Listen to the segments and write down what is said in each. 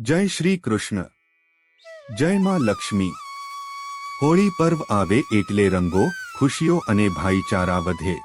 જય શ્રી કૃષ્ણ. જય માં લક્ષ્મી. હોળી પર્વ આવે એટલે રંગો, ખુશીઓ અને ભાઈચારા વધે.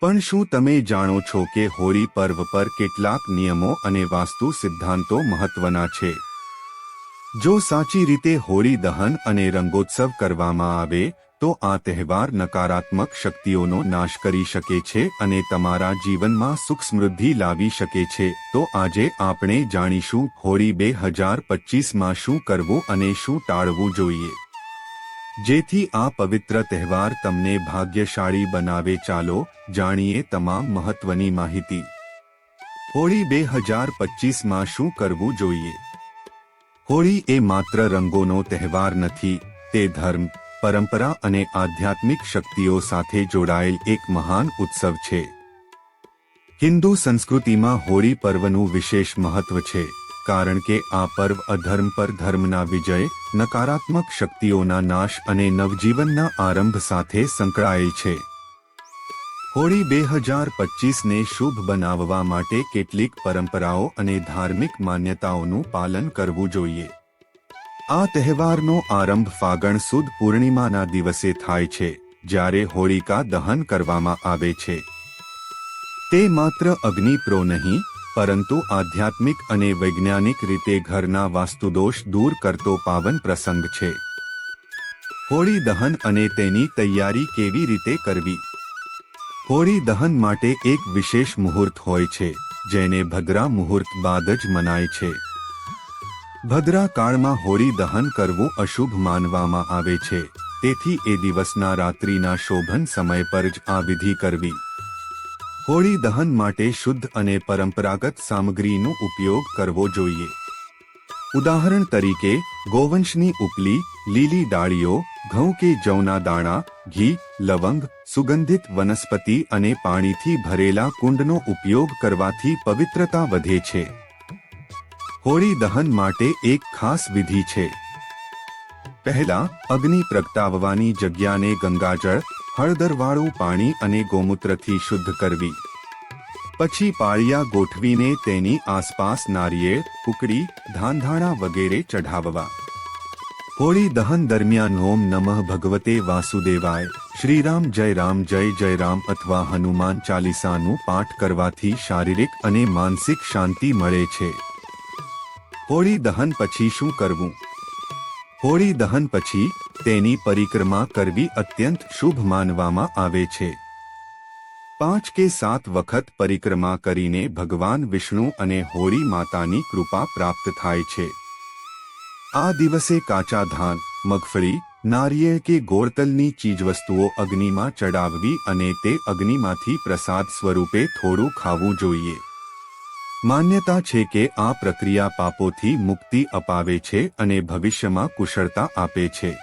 પણ શું તમે જાણો છો કે હોળી પર્વ પર કેટલાક નિયમો અને વાસ્તુ સિદ્ધાંતો મહત્વના છે? જો સાચી રીતે હોળી દહન અને રંગોત્સવ કરવામાં આવે તો આ તહેવાર નકારાત્મક શક્તિઓનો નાશ કરી શકે છે અને તમારા જીવનમાં સુખ સમૃદ્ધિ લાવી શકે છે. તો આજે આપણે જાણીશું હોળી બે હજાર પચીસમાં શું કરવું અને શું ટાળવું જોઈએ. જેથી આ પવિત્ર તહેવાર તમને ભાગ્યશાળી બનાવે. ચાલો જાણીએ તમામ મહત્વની માહિતી. હોળી બે હજાર પચીસમાં શું કરવું જોઈએ? હોળી એ માત્ર રંગોનો તહેવાર નથી, તે ધર્મ પરંપરા અને આધ્યાત્મિક શક્તિઓ સાથે જોડાયેલ એક મહાન ઉત્સવ છે. હિન્દુ સંસ્કૃતિમાં હોળી પર્વનું વિશેષ મહત્વ છે, કારણ કે આ પર્વ અધર્મ પર ધર્મના વિજય, નકારાત્મક શક્તિઓના નાશ અને નવજીવનના આરંભ સાથે સંકળાયેલ છે. હોળી બે હજાર પચીસને શુભ બનાવવા માટે કેટલીક પરંપરાઓ અને ધાર્મિક માન્યતાઓનું પાલન કરવું જોઈએ. આ તહેવારનો આરંભ ફાગણ સુદ પૂર્ણિમાના દિવસે થાય છે, જ્યારે હોળિકા દહન કરવામાં આવે છે. તે માત્ર અગ્નિપ્રો નહીં, પરંતુ આધ્યાત્મિક અને વૈજ્ઞાનિક રીતે ઘરના વાસ્તુદોષ દૂર કરતો પાવન પ્રસંગ છે. હોળી દહન અને તેની તૈયારી કેવી રીતે કરવી? હોળી દહન માટે એક વિશેષ મુહૂર્ત હોય છે, જેને ભગરા મુહૂર્ત બાદ જ મનાય છે. ભદ્રા કાળમાં હોળી દહન કરવું અશુભ માનવામાં આવે છે. તેથી એ દિવસના રાત્રિના શોભન સમય પર જ આ વિધિ કરવી. હોળી દહન માટે શુદ્ધ અને પરંપરાગત સામગ્રીનો ઉપયોગ કરવો જોઈએ. ઉદાહરણ તરીકે, ગોવંશની ઉપલી, લીલી ડાળીઓ, ઘઉં કે જવના દાણા, ઘી, લવંગ, સુગંધિત વનસ્પતિ અને પાણીથી ભરેલા કુંડનો ઉપયોગ કરવાથી પવિત્રતા વધે છે. હોળી દહન માટે એક ખાસ વિધિ છે. પહેલા અગ્નિ પ્રગટાવવાની જગ્યાને ગંગાજળ, હળદરવાળું પાણી અને ગોમૂત્રથી શુદ્ધ કરવી. પછી પાળિયા ગોઠવીને તેની આસપાસ નારિયેળ કુકડી ધાનધાણા વગેરે ચઢાવવા. હોળી દહન દરમિયાન ઓમ નમઃ ભગવતે વાસુદેવાય. શ્રીરામ જય રામ જય જય રામ અથવા હનુમાન ચાલીસાનું પાઠ કરવાથી શારીરિક અને માનસિક શાંતિ મળે છે. હોળી દહન પછી શું કરવું? હોળી દહન પછી તેની પરિક્રમા કરવી અત્યંત શુભ માનવામાં આવે છે. પાંચ કે સાત વખત પરિક્રમા કરીને ભગવાન વિષ્ણુ અને હોળી માતાની કૃપા પ્રાપ્ત થાય છે. આ દિવસે કાચા ધાન, મગફળી, નારિયેળ કે ગોળતલની ચીજવસ્તુઓ અગ્નિમાં ચડાવવી અને તે અગ્નિમાંથી પ્રસાદ સ્વરૂપે થોડું ખાવું જોઈએ. માન્યતા છે કે આ પ્રક્રિયા પાપોથી મુક્તિ અપાવે છે અને ભવિષ્યમાં કુશળતા આપે છે.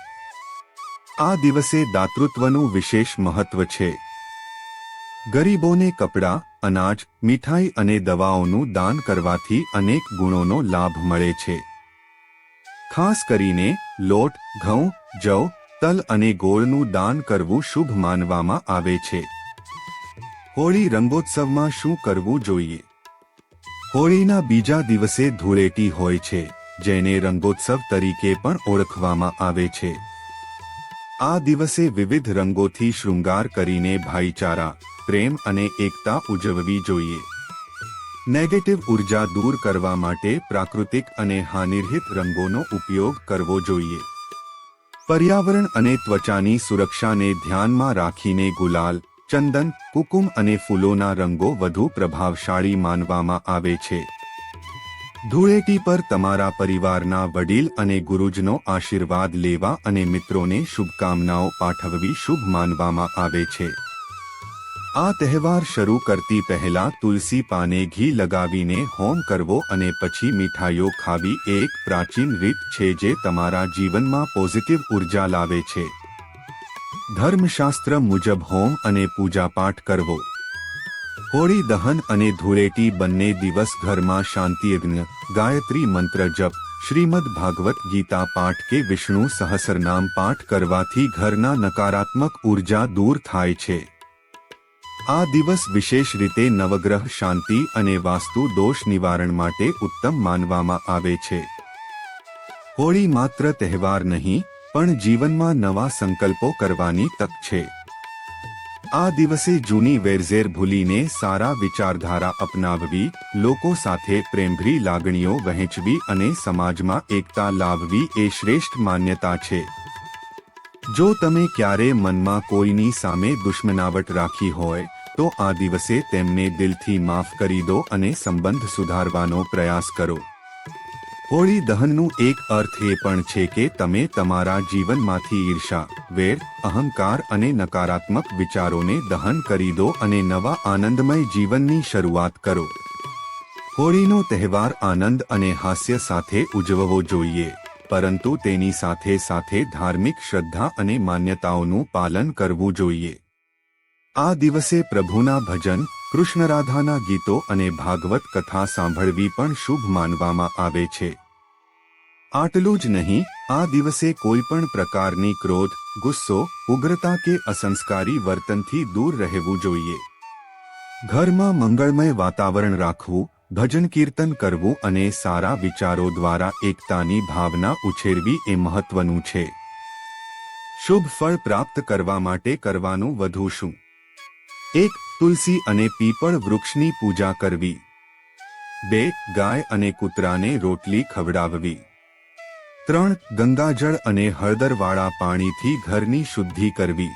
આ દિવસે દાતૃત્વનું વિશેષ મહત્વ છે. ગરીબોને કપડાં, અનાજ, મીઠાઈ અને દવાઓનું દાન કરવાથી અનેક ગુણોનો લાભ મળે છે. ખાસ કરીને, લોટ, ઘઉં, જવ, તલ અને ગોળનું દાન કરવું શુભ માનવામાં આવે છે. હોળી રંગોત્સવમાં શું કરવું જોઈએ? હોળીના બીજા દિવસે ધૂળેટી હોય છે, જેને રંગોત્સવ તરીકે પણ ઓળખવામાં આવે છે. આ દિવસે વિવિધ રંગોથી શૃંગાર કરીને ભાઈચારા, પ્રેમ અને એકતા ઉજવવી જોઈએ. નેગેટિવ ઊર્જા દૂર કરવા માટે પ્રાકૃતિક અને હાનિરહિત રંગોનો ઉપયોગ કરવો જોઈએ. પર્યાવરણ અને ત્વચાની સુરક્ષાને ધ્યાનમાં રાખીને ગુલાલ ચંદન, કુકુમ અને ફૂલોના રંગો વધુ પ્રભાવશાળી માનવામાં આવે છે. ધૂળેટી પર તમારા પરિવારના વડીલ અને ગુરુજનો આશીર્વાદ લેવા અને મિત્રોને શુભકામનાઓ પાઠવવી શુભ માનવામાં આવે છે. આ તહેવાર શરૂ કરતી પહેલા તુલસી પાને ઘી લગાવીને હોમ કરવો અને પછી મીઠાઈઓ ખાવી એક પ્રાચીન રીત છે જે તમારા જીવનમાં પોઝિટિવ ઊર્જા લાવે છે. ધર્મશાસ્ત્ર મુજબ હોમ અને પૂજાપાઠ કરવો. હોળી દહન અને ધૂળેટી બંને દિવસ ઘરમાં શાંતિયજ્ઞ, ગાયત્રી મંત્ર જપ, શ્રીમદ ભાગવત ગીતા પાઠ કે વિષ્ણુ સહસ્રનામ પાઠ કરવાથી ઘરના નકારાત્મક ઊર્જા દૂર થાય છે. આ દિવસ વિશેષ રીતે નવગ્રહ શાંતિ અને વાસ્તુ દોષ નિવારણ માટે ઉત્તમ માનવામાં આવે છે. હોળી માત્ર તહેવાર નહીં પણ જીવનમાં નવા સંકલ્પો કરવાની તક છે. આ દિવસે જૂની વેરઝેર ભૂલીને સારા વિચારધારા અપનાવવી, લોકો સાથે પ્રેમભરી લાગણીઓ વહેંચવી અને સમાજમાં એકતા લાવવી એ શ્રેષ્ઠ માન્યતા છે. જો તમે ક્યારે મનમાં કોઈની સામે દુશ્મનાવટ રાખી હોય, તો આ દિવસે તેમને દિલથી માફ કરી દો અને સંબંધ સુધારવાનો પ્રયાસ કરો. હોળી દહનનું એક અર્થ એ પણ છે કે તમે તમારા જીવનમાંથી ઈર્ષા, વેર, અહંકાર અને નકારાત્મક વિચારોને દહન કરી દો અને નવા આનંદમય જીવનની શરૂઆત કરો. હોળીનો તહેવાર આનંદ અને હાસ્ય સાથે ઉજવવો જોઈએ, પરંતુ તેની સાથે સાથે ધાર્મિક શ્રદ્ધા અને માન્યતાઓનું પાલન કરવું જોઈએ. આ દિવસે પ્રભુના ભજન કૃષ્ણ રાધાના ગીતો અને ભાગવત કથા સાંભળવી પણ શુભ માનવામાં આવે છે. આટલું જ નહીં, આ દિવસે કોઈ પણ પ્રકારની ક્રોધ, ગુસ્સો, ઉગ્રતા કે અસંસ્કારી વર્તનથી દૂર રહેવું જોઈએ. ઘરમાં મંગળમય વાતાવરણ રાખવું, ભજન કીર્તન કરવું અને સારા વિચારો દ્વારા એકતાની ભાવના ઉછેરવી એ મહત્વનું છે. શુભ ફળ પ્રાપ્ત કરવા માટે કરવાનું વધુ શું? એક તુલસી અને પીપળ વૃક્ષની પૂજા કરવી. બે ગાય અને કૂતરાને રોટલી ખવડાવવી. ત્રણ ગંગાજળ અને હળદરવાળા પાણીથી ઘરની શુદ્ધિ કરવી.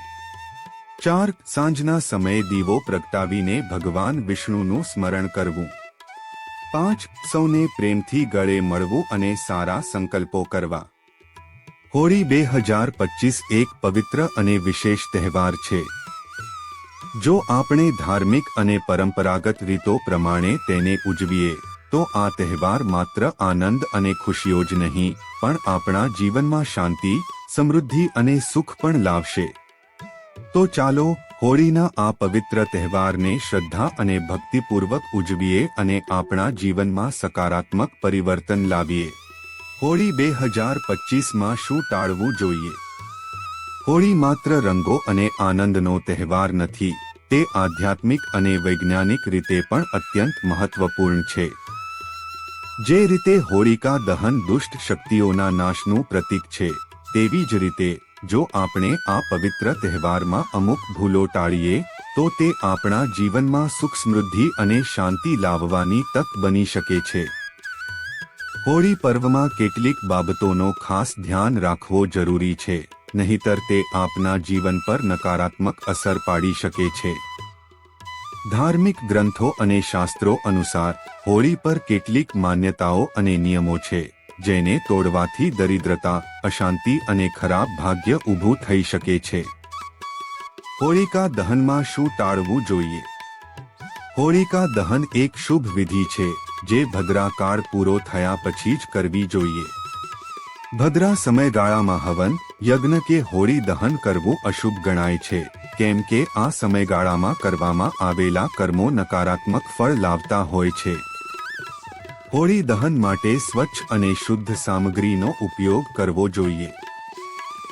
ચાર સાંજના સમયે દીવો પ્રગટાવીને ભગવાન વિષ્ણુનું સ્મરણ કરવું. પાંચ સૌને પ્રેમથી ગળે મળવું અને સારા સંકલ્પો કરવા. હોળી બે હજાર પચીસ એક પવિત્ર અને વિશેષ તહેવાર છે. જો આપણે ધાર્મિક અને પરંપરાગત રીતો પ્રમાણે તેને ઉજવીએ, તો આ તહેવાર માત્ર આનંદ અને ખુશીઓ જ નહીં, પણ આપણા જીવનમાં શાંતિ, સમૃદ્ધિ અને સુખ પણ લાવશે. તો ચાલો, હોળીના આ પવિત્ર તહેવારને શ્રદ્ધા અને ભક્તિપૂર્વક ઉજવીએ અને આપણા જીવનમાં સકારાત્મક પરિવર્તન લાવીએ. હોળી બે હજાર પચીસમાં શું ટાળવું જોઈએ? હોળી માત્ર રંગો અને આનંદનો તહેવાર નથી. તે આધ્યાત્મિક અને વૈજ્ઞાનિક રીતે પણ અત્યંત મહત્વપૂર્ણ છે. જે રીતે હોળિકા દહન દુષ્ટ શક્તિઓના નાશનું પ્રતીક છે, તેવી જ રીતે, જો આપણે આ પવિત્ર તહેવારમાં અમુક ભૂલો ટાળીએ, તો તે આપણા જીવનમાં સુખ સમૃદ્ધિ અને શાંતિ લાવવાની તક બની શકે છે. હોળી પર્વમાં કેટલીક બાબતોનો ખાસ ધ્યાન રાખવો જરૂરી છે. નહીતર તે આપના જીવન પર નકારાત્મક અસર પાડી શકે છે. ધાર્મિક ગ્રંથો અને શાસ્ત્રો અનુસાર, હોળી પર કેટલીક માન્યતાઓ અને નિયમો છે, જેને તોડવાથી દરિદ્રતા, અશાંતિ અને ખરાબ ભાગ્ય ઊભું થઈ શકે છે. હોળિકા દહનમાં શું ટાળવું જોઈએ? હોળિકા દહન એક શુભ વિધિ છે, જે ભદ્રાકાળ પૂરો થયા પછી જ કરવી જોઈએ. ભદ્રા સમયગાળામાં હવન યજ્ઞ કે હોળી દહન કરવું અશુભ ગણાય છે. કેમ કે આ સમયગાળામાં કરવામાં આવેલા કર્મો નકારાત્મક ફળ લાવતા હોય છે. હોળી દહન માટે સ્વચ્છ અને શુદ્ધ સામગ્રીનો ઉપયોગ કરવો જોઈએ.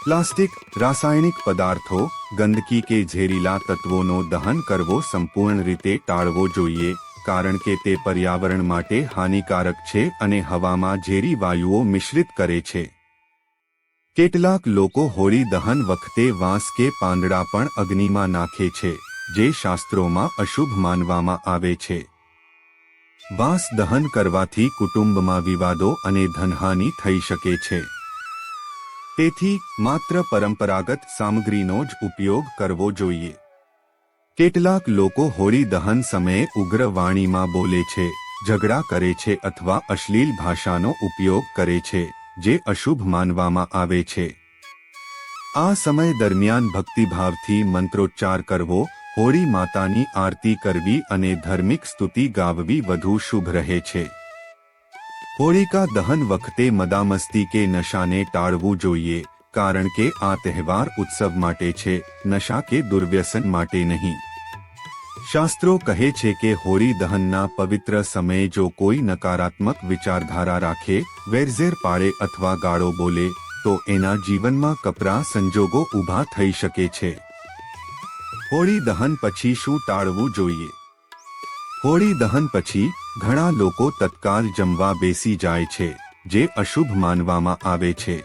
પ્લાસ્ટિક, રાસાયણિક પદાર્થો, ગંદકી કે ઝેરીલા તત્વોનો દહન કરવો સંપૂર્ણ રીતે ટાળવો જોઈએ, કારણ કે તે પર્યાવરણ માટે હાનિકારક છે અને હવામાં ઝેરી વાયુઓ મિશ્રિત કરે છે. કેટલાક લોકો હોળી દહન વખતે વાંસ કે પાંદડા પણ અગ્નિમાં નાખે છે, જે શાસ્ત્રોમાં અશુભ માનવામાં આવે છે. વાંસ દહન કરવાથી કુટુંબમાં વિવાદો અને ધનહાનિ થઈ શકે છે. તેથી, માત્ર પરંપરાગત સામગ્રીનો જ ઉપયોગ કરવો જોઈએ. કેટલાક લોકો હોળી દહન સમયે ઉગ્ર વાણીમાં બોલે છે, ઝઘડા કરે છે અથવા અશ્લીલ ભાષાનો ઉપયોગ કરે છે. જે અશુભ માનવામાં આવે છે. આ સમય દરમિયાન ભક્તિભાવથી મંત્રોચ્ચાર કરવો, હોળી માતાની આરતી કરવી અને ધાર્મિક સ્તુતિ ગાવવી વધુ શુભ રહે છે. હોળિકા દહન વખતે મદામસ્તી કે નશાને ટાળવું જોઈએ, કારણ કે આ તહેવાર ઉત્સવ માટે છે, નશા કે દુર્વ્યસન માટે નહીં. શાસ્ત્રો કહે છે કે હોળી દહનના પવિત્ર સમયે જો કોઈ નકારાત્મક વિચારધારા રાખે, વેરઝેર પાડે અથવા ગાળો બોલે, તો એના જીવનમાં કપરા સંજોગો ઊભા થઈ શકે છે. હોળી દહન પછી શું ટાળવું જોઈએ? હોળી દહન પછી ઘણા લોકો તત્કાલ જમવા બેસી જાય છે, જે અશુભ માનવામાં આવે છે.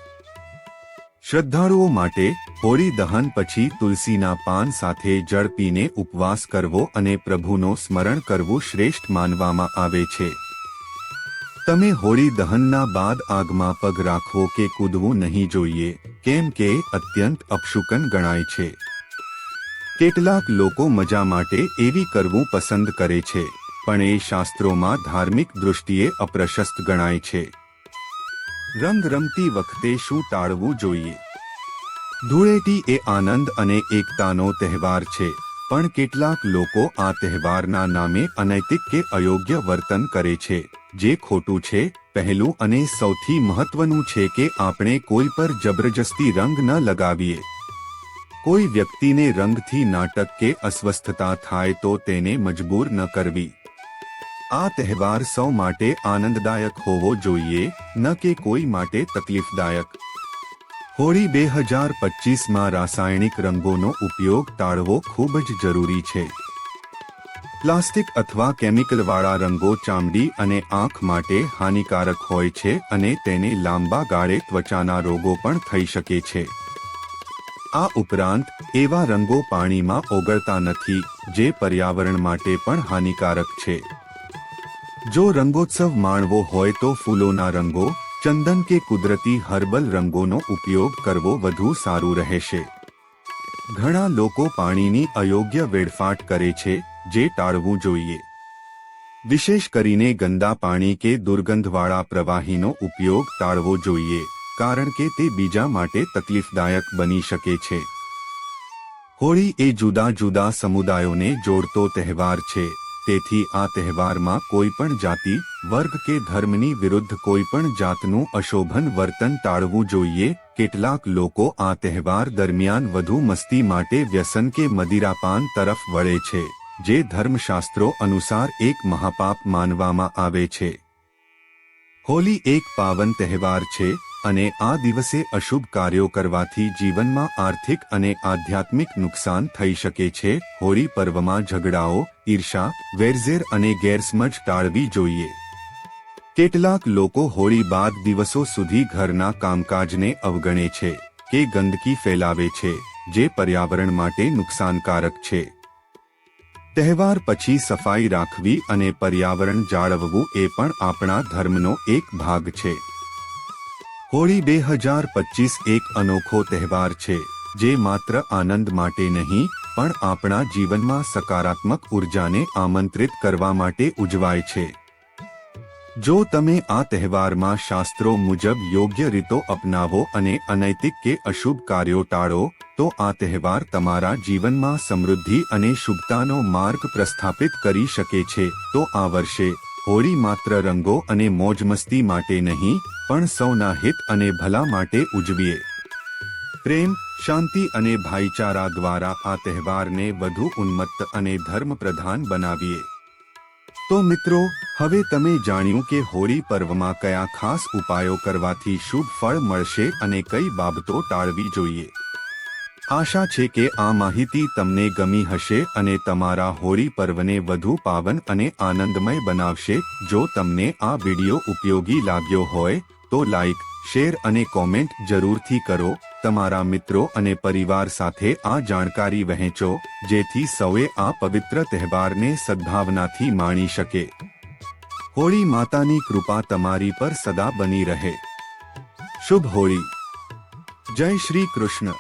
શ્રદ્ધાળુઓ માટે હોળી દહન પછી તુલસીના પાન સાથે જળ પીને ઉપવાસ કરવો અને પ્રભુનો સ્મરણ કરવું શ્રેષ્ઠ માનવામાં આવે છે. તમે હોળી દહનના બાદ આગમાં પગ રાખવો કે કૂદવું નહીં જોઈએ, કેમ કે અત્યંત અપશુકન ગણાય છે. કેટલાક લોકો મજા માટે એવી કરવું પસંદ કરે છે, પણ એ શાસ્ત્રોમાં ધાર્મિક દૃષ્ટિએ અપ્રશસ્ત ગણાય છે. રંગ રમતી વખતે શું ટાળવું જોઈએ? ધૂળેટી એ આનંદ અને એકતાનો તહેવાર છે, પણ કેટલાક લોકો આ તહેવારના નામે અનૈતિક કે અયોગ્ય વર્તન કરે છે, જે ખોટું છે, પહેલું અને સૌથી મહત્વનું છે કે આપણે કોઈ પર જબરજસ્તી રંગ ન લગાવીએ. કોઈ વ્યક્તિને રંગથી નાટક કે અસ્વસ્થતા થાય તો તેને મજબૂર ન કરવી. આ તહેવાર સૌ માટે આનંદદાયક હોવો જોઈએ, ન કે કોઈ માટે તકલીફદાયક. હોળી બે હજાર પચીસમાં રાસાયણિક રંગોનો ઉપયોગ ટાળવો ખૂબ જ જરૂરી છે. પ્લાસ્ટિક અથવા કેમિકલવાળા રંગો ચામડી અને આંખ માટે હાનિકારક હોય છે અને તેને લાંબા ગાળે ત્વચાના રોગો પણ થઈ શકે છે. આ ઉપરાંત, એવા રંગો પાણીમાં ઓગળતા નથી, જે પર્યાવરણ માટે પણ હાનિકારક છે. જો રંગોત્સવ માણવો હોય તો ફૂલોના રંગો, ચંદન કે કુદરતી હર્બલ રંગોનો ઉપયોગ કરવો વધુ સારું રહેશે. ઘણા લોકો પાણીની અયોગ્ય વેડફાટ કરે છે, જે ટાળવું જોઈએ. વિશેષ કરીને ગંદા પાણી કે દુર્ગંધવાળા પ્રવાહીનો ઉપયોગ ટાળવો જોઈએ, કારણ કે તે બીજા માટે તકલીફદાયક બની શકે છે. હોળી એ જુદા જુદા સમુદાયોને જોડતો તહેવાર છે. તેથી આ તહેવારમાં કોઈ પણ જાતિ, વર્ગ કે ધર્મની વિરુદ્ધ કોઈ પણ જાતનું અશોભન વર્તન ટાળવું જોઈએ. કેટલાક લોકો આ તહેવાર દરમિયાન વધુ મસ્તી માટે વ્યસન કે મદિરાપાન તરફ વળે છે, જે ધર્મશાસ્ત્રો અનુસાર એક મહાપાપ માનવામાં આવે છે. હોલી એક પાવન તહેવાર છે અને આ દિવસે અશુભ કાર્યો કરવાથી જીવનમાં આર્થિક અને આધ્યાત્મિક નુકસાન થઈ શકે છે. હોળી પર્વમાં ઝઘડાઓ, ઈર્ષા, વેરઝેર અને ગેરસમજ ટાળવી જોઈએ. કેટલાક લોકો હોળી બાદ દિવસો સુધી ઘરના કામકાજને અવગણે છે કે ગંદકી ફેલાવે છે, જે પર્યાવરણ માટે નુકસાનકારક છે. તહેવાર પછી સફાઈ રાખવી અને પર્યાવરણ જાળવવું એ પણ આપણા ધર્મનો એક ભાગ છે. હોળી બે હજાર પચીસ એક અનોખો તહેવાર છે, જે માત્ર આનંદ માટે નહીં, પણ આપણા જીવનમાં સકારાત્મક ઉર્જાને આમંત્રિત કરવા માટે ઉજવાય છે. જો તમે આ તહેવારમાં શાસ્ત્રો મુજબ યોગ્ય રીતો અપનાવો અને અનૈતિક કે અશુભ કાર્યો ટાળો, તો આ તહેવાર તમારા જીવનમાં સમૃદ્ધિ અને શુભતાનો માર્ગ પ્રસ્થાપિત કરી શકે છે, તો આ વર્ષે હોળી માત્ર રંગો અને મોજમસ્તી માટે નહીં, પણ સૌના હિત અને ભલા માટે ઉજવીએ. પ્રેમ, શાંતિ અને ભાઈચારા દ્વારા આ તહેવારને વધુ ઉન્મત્ત અને ધર્મપ્રધાન બનાવીએ. તો મિત્રો, હવે તમે જાણ્યું કે હોળી પર્વમાં કયા ખાસ ઉપાયો કરવાથી શુભ ફળ મળશે અને કઈ બાબતો ટાળવી જોઈએ. આશા છે કે આ માહિતી તમને ગમી હશે અને તમારા હોળી પર્વને વધુ પાવન અને આનંદમય બનાવશે. જો તમને આ વિડિયો ઉપયોગી લાગ્યો હોય, તો લાઈક, શેર અને કોમેન્ટ જરૂરથી કરો. તમારા મિત્રો અને પરિવાર સાથે આ જાણકારી વહેંચો, જેથી સૌએ આ પવિત્ર તહેવારને સદભાવનાથી માણી શકે. હોળી માતાની કૃપા તમારી પર સદા બની રહે. શુભ હોળી. જય શ્રી કૃષ્ણ.